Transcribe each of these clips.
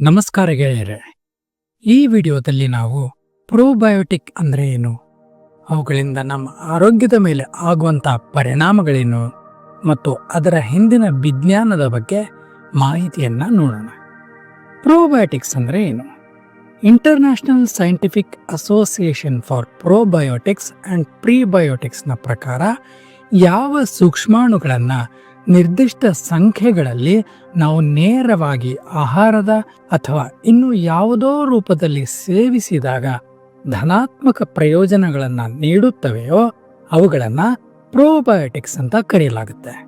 ನಮಸ್ಕಾರ ಗೆಳೆಯರೆ. ಈ ವಿಡಿಯೋದಲ್ಲಿ ನಾವು ಪ್ರೋಬಯೋಟಿಕ್ ಅಂದರೆ ಏನು? ಅವುಗಳಿಂದ ನಮ್ಮ ಆರೋಗ್ಯದ ಮೇಲೆ ಆಗುವಂಥ ಪರಿಣಾಮಗಳೇನು? ಮತ್ತು ಅದರ ಹಿಂದಿನ ವಿಜ್ಞಾನದ ಬಗ್ಗೆ ಮಾಹಿತಿಯನ್ನು ನೋಡೋಣ. ಪ್ರೋಬಯೋಟಿಕ್ಸ್ ಅಂದರೆ ಏನು? International Scientific Association for Probiotics and ಪ್ರೀಬಯೋಟಿಕ್ಸ್ನ ಪ್ರಕಾರ ಯಾವ ಸೂಕ್ಷ್ಮಾಣುಗಳನ್ನು ನಿರ್ದಿಷ್ಟ ಸಂಖ್ಯೆಗಳಲ್ಲಿ ನಾವು ನೇರವಾಗಿ ಆಹಾರದ ಅಥವಾ ಇನ್ನು ಯಾವುದೋ ರೂಪದಲ್ಲಿ ಸೇವಿಸಿದಾಗ ಧನಾತ್ಮಕ ಪ್ರಯೋಜನಗಳನ್ನು ನೀಡುತ್ತವೆಯೋ ಅವುಗಳನ್ನು ಪ್ರೋಬಯೋಟಿಕ್ಸ್ ಅಂತ ಕರೆಯಲಾಗುತ್ತೆ.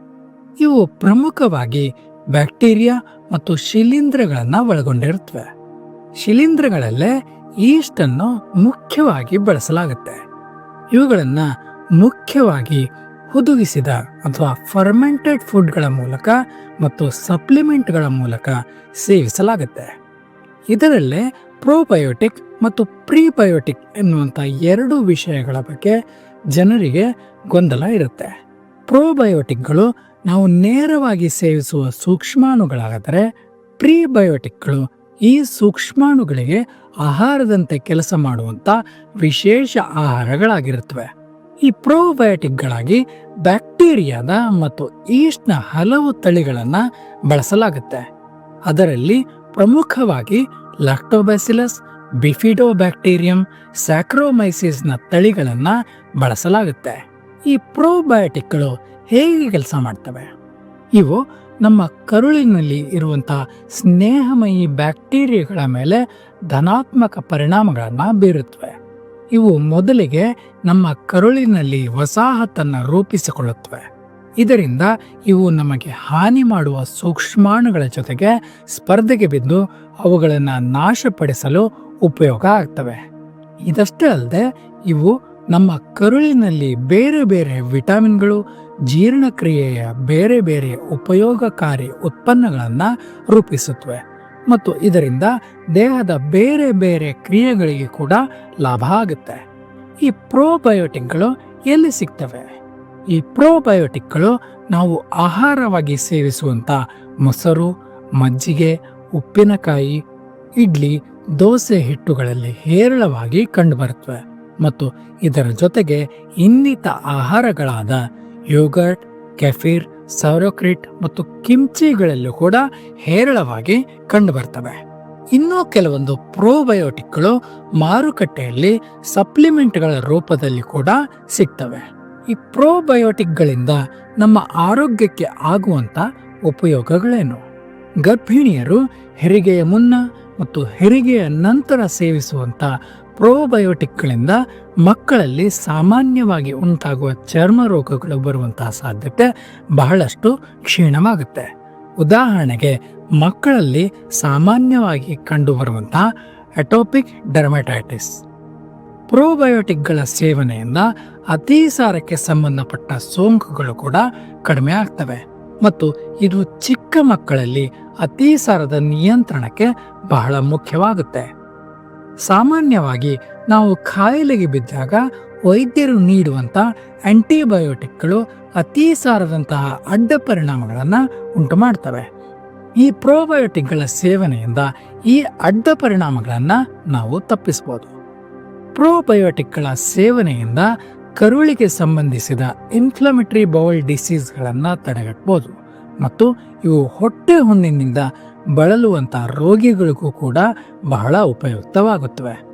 ಇವು ಪ್ರಮುಖವಾಗಿ ಬ್ಯಾಕ್ಟೀರಿಯಾ ಮತ್ತು ಶಿಲೀಂಧ್ರಗಳನ್ನು ಒಳಗೊಂಡಿರುತ್ತವೆ. ಶಿಲೀಂಧ್ರಗಳಲ್ಲೇ ಈಸ್ಟನ್ನು ಮುಖ್ಯವಾಗಿ ಬಳಸಲಾಗುತ್ತೆ. ಇವುಗಳನ್ನು ಮುಖ್ಯವಾಗಿ ಹುದುಗಿಸಿದ ಅಥವಾ ಫರ್ಮೆಂಟೆಡ್ ಫುಡ್ಗಳ ಮೂಲಕ ಮತ್ತು ಸಪ್ಲಿಮೆಂಟ್ಗಳ ಮೂಲಕ ಸೇವಿಸಲಾಗುತ್ತೆ. ಇದರಲ್ಲೇ ಪ್ರೋಬಯೋಟಿಕ್ ಮತ್ತು ಪ್ರೀಬಯೋಟಿಕ್ ಎನ್ನುವಂಥ ಎರಡು ವಿಷಯಗಳ ಬಗ್ಗೆ ಜನರಿಗೆ ಗೊಂದಲ ಇರುತ್ತೆ. ಪ್ರೋಬಯೋಟಿಕ್ಗಳು ನಾವು ನೇರವಾಗಿ ಸೇವಿಸುವ ಸೂಕ್ಷ್ಮಾಣುಗಳಾದರೆ ಪ್ರೀಬಯೋಟಿಕ್ಗಳು ಈ ಸೂಕ್ಷ್ಮಾಣುಗಳಿಗೆ ಆಹಾರದಂತೆ ಕೆಲಸ ಮಾಡುವಂಥ ವಿಶೇಷ ಆಹಾರಗಳಾಗಿರುತ್ತವೆ. ಈ ಪ್ರೋಬಯೋಟಿಕ್ಗಳಾಗಿ ಬ್ಯಾಕ್ಟೀರಿಯಾದ ಮತ್ತು ಈಸ್ಟ್ನ ಹಲವು ತಳಿಗಳನ್ನು ಬಳಸಲಾಗುತ್ತೆ. ಅದರಲ್ಲಿ ಪ್ರಮುಖವಾಗಿ ಲ್ಯಾಕ್ಟೋಬ್ಯಾಸಿಲಸ್ ಬಿಫಿಡೋ ಬ್ಯಾಕ್ಟೀರಿಯಂ ಸ್ಯಾಕ್ರೋಮೈಸಿಸ್ನ ತಳಿಗಳನ್ನು ಬಳಸಲಾಗುತ್ತೆ. ಈ ಪ್ರೋಬಯೋಟಿಕ್ಗಳು ಹೇಗೆ ಕೆಲಸ ಮಾಡ್ತವೆ? ಇವು ನಮ್ಮ ಕರುಳಿನಲ್ಲಿ ಇರುವಂಥ ಸ್ನೇಹಮಯಿ ಬ್ಯಾಕ್ಟೀರಿಯಾಗಳ ಮೇಲೆ ಧನಾತ್ಮಕ ಪರಿಣಾಮಗಳನ್ನು ಬೀರುತ್ತವೆ. ಇವು ಮೊದಲಿಗೆ ನಮ್ಮ ಕರುಳಿನಲ್ಲಿ ವಸಾಹತನ್ನು ರೂಪಿಸಿಕೊಳ್ಳುತ್ತವೆ. ಇದರಿಂದ ಇವು ನಮಗೆ ಹಾನಿ ಮಾಡುವ ಸೂಕ್ಷ್ಮಾಣುಗಳ ಜೊತೆಗೆ ಸ್ಪರ್ಧೆಗೆ ಬಿದ್ದು ಅವುಗಳನ್ನು ನಾಶಪಡಿಸಲು ಉಪಯೋಗ ಆಗ್ತವೆ. ಇದಷ್ಟೇ ಅಲ್ಲದೆ ಇವು ನಮ್ಮ ಕರುಳಿನಲ್ಲಿ ಬೇರೆ ಬೇರೆ ವಿಟಮಿನ್ಗಳು, ಜೀರ್ಣಕ್ರಿಯೆಯ ಬೇರೆ ಬೇರೆ ಉಪಯೋಗಕಾರಿ ಉತ್ಪನ್ನಗಳನ್ನು ರೂಪಿಸುತ್ತವೆ ಮತ್ತು ಇದರಿಂದ ದೇಹದ ಬೇರೆ ಬೇರೆ ಕ್ರಿಯೆಗಳಿಗೆ ಕೂಡ ಲಾಭ ಆಗುತ್ತೆ. ಈ ಪ್ರೋಬಯೋಟಿಕ್ಗಳು ಎಲ್ಲಿ ಸಿಗ್ತವೆ? ಈ ಪ್ರೋಬಯೋಟಿಕ್ಗಳು ನಾವು ಆಹಾರವಾಗಿ ಸೇವಿಸುವಂಥ ಮೊಸರು, ಮಜ್ಜಿಗೆ, ಉಪ್ಪಿನಕಾಯಿ, ಇಡ್ಲಿ, ದೋಸೆ ಹಿಟ್ಟುಗಳಲ್ಲಿ ಹೇರಳವಾಗಿ ಕಂಡುಬರುತ್ತವೆ ಮತ್ತು ಇದರ ಜೊತೆಗೆ ಇನ್ನಿತ ಆಹಾರಗಳಾದ ಯೋಗರ್ಟ್, ಕೆಫೀರ್, ಸೌರೋಕ್ರಿಟ್ ಮತ್ತು ಕಿಮ್ಚಿಗಳಲ್ಲೂ ಕೂಡ ಹೇರಳವಾಗಿ ಕಂಡುಬರ್ತವೆ. ಇನ್ನೂ ಕೆಲವೊಂದು ಪ್ರೋಬಯೋಟಿಕ್ಗಳು ಮಾರುಕಟ್ಟೆಯಲ್ಲಿ ಸಪ್ಲಿಮೆಂಟ್ಗಳ ರೂಪದಲ್ಲಿ ಕೂಡ ಸಿಗ್ತವೆ. ಈ ಪ್ರೋಬಯೋಟಿಕ್ಗಳಿಂದ ನಮ್ಮ ಆರೋಗ್ಯಕ್ಕೆ ಆಗುವಂಥ ಉಪಯೋಗಗಳೇನು? ಗರ್ಭಿಣಿಯರು ಹೆರಿಗೆಯ ಮುನ್ನ ಮತ್ತು ಹೆರಿಗೆಯ ನಂತರ ಸೇವಿಸುವಂಥ ಪ್ರೋಬಯೋಟಿಕ್ಗಳಿಂದ ಮಕ್ಕಳಲ್ಲಿ ಸಾಮಾನ್ಯವಾಗಿ ಉಂಟಾಗುವ ಚರ್ಮ ರೋಗಗಳು ಬರುವಂತಹ ಸಾಧ್ಯತೆ ಬಹಳಷ್ಟು ಕ್ಷೀಣವಾಗುತ್ತೆ. ಉದಾಹರಣೆಗೆ ಮಕ್ಕಳಲ್ಲಿ ಸಾಮಾನ್ಯವಾಗಿ ಕಂಡುಬರುವಂತಹ ಅಟೋಪಿಕ್ ಡರ್ಮೆಟೈಟಿಸ್ ಪ್ರೋಬಯೋಟಿಕ್ಗಳ ಸೇವನೆಯಿಂದ ಅತಿಸಾರಕ್ಕೆ ಸಂಬಂಧಪಟ್ಟ ಸೋಂಕುಗಳು ಕೂಡ ಕಡಿಮೆ ಆಗ್ತವೆ ಮತ್ತು ಇದು ಚಿಕ್ಕ ಮಕ್ಕಳಲ್ಲಿ ಅತಿಸಾರದ ನಿಯಂತ್ರಣಕ್ಕೆ ಬಹಳ ಮುಖ್ಯವಾಗುತ್ತೆ. ಸಾಮಾನ್ಯವಾಗಿ ನಾವು ಖಾಯಿಲೆಗೆ ಬಿದ್ದಾಗ ವೈದ್ಯರು ನೀಡುವಂಥ ಆಂಟಿಬಯೋಟಿಕ್ಗಳು ಅತಿಸಾರದಂತಹ ಅಡ್ಡ ಪರಿಣಾಮಗಳನ್ನು ಉಂಟು ಮಾಡ್ತವೆ ಈ ಪ್ರೋಬಯೋಟಿಕ್ಗಳ ಸೇವನೆಯಿಂದ ಈ ಅಡ್ಡ ಪರಿಣಾಮಗಳನ್ನು ನಾವು ತಪ್ಪಿಸ್ಬೋದು. ಪ್ರೋಬಯೋಟಿಕ್ಗಳ ಸೇವನೆಯಿಂದ ಕರುಳಿಗೆ ಸಂಬಂಧಿಸಿದ ಇನ್ಫ್ಲಮೆಟರಿ ಬೌಲ್ ಡಿಸೀಸ್ಗಳನ್ನು ತಡೆಗಟ್ಟಬಹುದು ಮತ್ತು ಇವು ಹೊಟ್ಟೆ ಹುಣ್ಣಿನಿಂದ ಬಳಲುವಂಥ ರೋಗಿಗಳಿಗೂ ಕೂಡ ಬಹಳ ಉಪಯುಕ್ತವಾಗುತ್ತವೆ.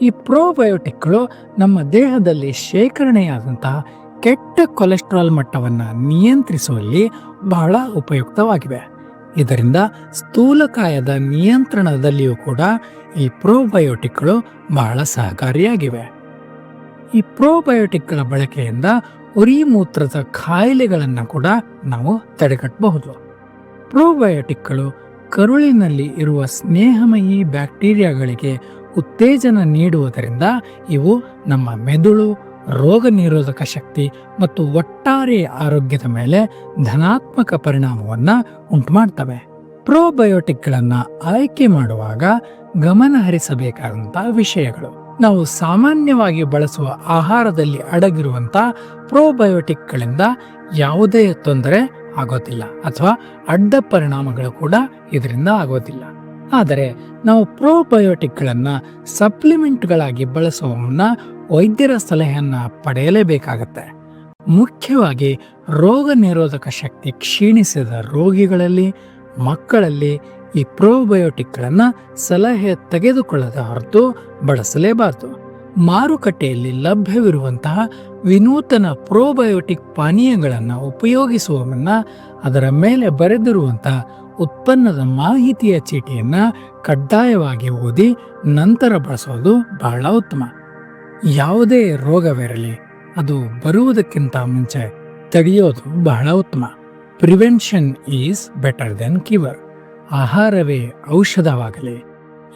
ಈ ಪ್ರೋಬಯೋಟಿಕ್ಗಳು ನಮ್ಮ ದೇಹದಲ್ಲಿ ಶೇಖರಣೆಯಾದಂತಹ ಕೆಟ್ಟ ಕೊಲೆಸ್ಟ್ರಾಲ್ ಮಟ್ಟವನ್ನು ನಿಯಂತ್ರಿಸುವಲ್ಲಿ ಬಹಳ ಉಪಯುಕ್ತವಾಗಿವೆ. ಇದರಿಂದ ಸ್ಥೂಲಕಾಯದ ನಿಯಂತ್ರಣದಲ್ಲಿಯೂ ಕೂಡ ಈ ಪ್ರೋಬಯೋಟಿಕ್ಗಳು ಬಹಳ ಸಹಕಾರಿಯಾಗಿವೆ. ಈ ಪ್ರೋಬಯೋಟಿಕ್ಗಳ ಬಳಕೆಯಿಂದ ಉರಿ ಮೂತ್ರದ ಕಾಯಿಲೆಗಳನ್ನು ಕೂಡ ನಾವು ತಡೆಗಟ್ಟಬಹುದು. ಪ್ರೋಬಯೋಟಿಕ್ಗಳು ಕರುಳಿನಲ್ಲಿ ಇರುವ ಸ್ನೇಹಮಯಿ ಬ್ಯಾಕ್ಟೀರಿಯಾಗಳಿಗೆ ಉತ್ತೇಜನ ನೀಡುವುದರಿಂದ ಇವು ನಮ್ಮ ಮೆದುಳು, ರೋಗ ನಿರೋಧಕ ಶಕ್ತಿ ಮತ್ತು ಒಟ್ಟಾರೆ ಆರೋಗ್ಯದ ಮೇಲೆ ಧನಾತ್ಮಕ ಪರಿಣಾಮವನ್ನು ಉಂಟು ಮಾಡ್ತವೆ ಪ್ರೋಬಯೋಟಿಕ್ಗಳನ್ನು ಆಯ್ಕೆ ಮಾಡುವಾಗ ಗಮನ ಹರಿಸಬೇಕಾದಂಥ ವಿಷಯಗಳು. ನಾವು ಸಾಮಾನ್ಯವಾಗಿ ಬಳಸುವ ಆಹಾರದಲ್ಲಿ ಅಡಗಿರುವಂಥ ಪ್ರೋಬಯೋಟಿಕ್ಗಳಿಂದ ಯಾವುದೇ ತೊಂದರೆ ಆಗೋದಿಲ್ಲ ಅಥವಾ ಅಡ್ಡ ಪರಿಣಾಮಗಳು ಕೂಡ ಇದರಿಂದ ಆಗೋದಿಲ್ಲ. ಆದರೆ ನಾವು ಪ್ರೋಬಯೋಟಿಕ್ಗಳನ್ನು ಸಪ್ಲಿಮೆಂಟ್ಗಳಾಗಿ ಬಳಸುವ ಮುನ್ನ ವೈದ್ಯರ ಸಲಹೆಯನ್ನು ಪಡೆಯಲೇಬೇಕಾಗತ್ತೆ. ಮುಖ್ಯವಾಗಿ ರೋಗ ನಿರೋಧಕ ಶಕ್ತಿ ಕ್ಷೀಣಿಸಿದ ರೋಗಿಗಳಲ್ಲಿ, ಮಕ್ಕಳಲ್ಲಿ ಈ ಪ್ರೋಬಯೋಟಿಕ್ಗಳನ್ನು ಸಲಹೆ ತೆಗೆದುಕೊಳ್ಳದ ಹೊರತು ಬಳಸಲೇಬಾರದು. ಮಾರುಕಟ್ಟೆಯಲ್ಲಿ ಲಭ್ಯವಿರುವಂತಹ ವಿನೂತನ ಪ್ರೋಬಯೋಟಿಕ್ ಪಾನೀಯಗಳನ್ನು ಉಪಯೋಗಿಸುವ ಮುನ್ನ ಅದರ ಮೇಲೆ ಬರೆದಿರುವಂತಹ ಉತ್ಪನ್ನದ ಮಾಹಿತಿಯ ಚೀಟಿಯನ್ನು ಕಡ್ಡಾಯವಾಗಿ ಓದಿ ನಂತರ ಬಳಸೋದು ಬಹಳ ಉತ್ತಮ. ಯಾವುದೇ ರೋಗವಿರಲಿ, ಅದು ಬರುವುದಕ್ಕಿಂತ ಮುಂಚೆ ತಡೆಯೋದು ಬಹಳ ಉತ್ತಮ. Prevention is better than cure. ಆಹಾರವೇ ಔಷಧವಾಗಲಿ.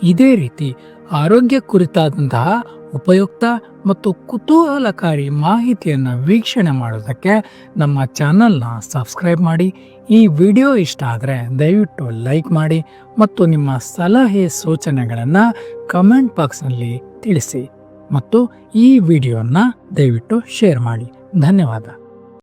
ಇದೇ ರೀತಿ ಆರೋಗ್ಯ ಕುರಿತಾದಂತಹ ಉಪಯುಕ್ತ ಮತ್ತು ಕುತೂಹಲಕಾರಿ ಮಾಹಿತಿಯನ್ನು ವೀಕ್ಷಣೆ ಮಾಡೋದಕ್ಕೆ ನಮ್ಮ ಚಾನಲ್ನ ಸಬ್ಸ್ಕ್ರೈಬ್ ಮಾಡಿ ಈ ವಿಡಿಯೋ ಇಷ್ಟ ಆದರೆ ದಯವಿಟ್ಟು ಲೈಕ್ ಮಾಡಿ ಮತ್ತು ನಿಮ್ಮ ಸಲಹೆ ಸೂಚನೆಗಳನ್ನು ಕಮೆಂಟ್ ಬಾಕ್ಸ್ನಲ್ಲಿ ತಿಳಿಸಿ ಮತ್ತು ಈ ವಿಡಿಯೋನ ದಯವಿಟ್ಟು ಶೇರ್ ಮಾಡಿ. ಧನ್ಯವಾದ.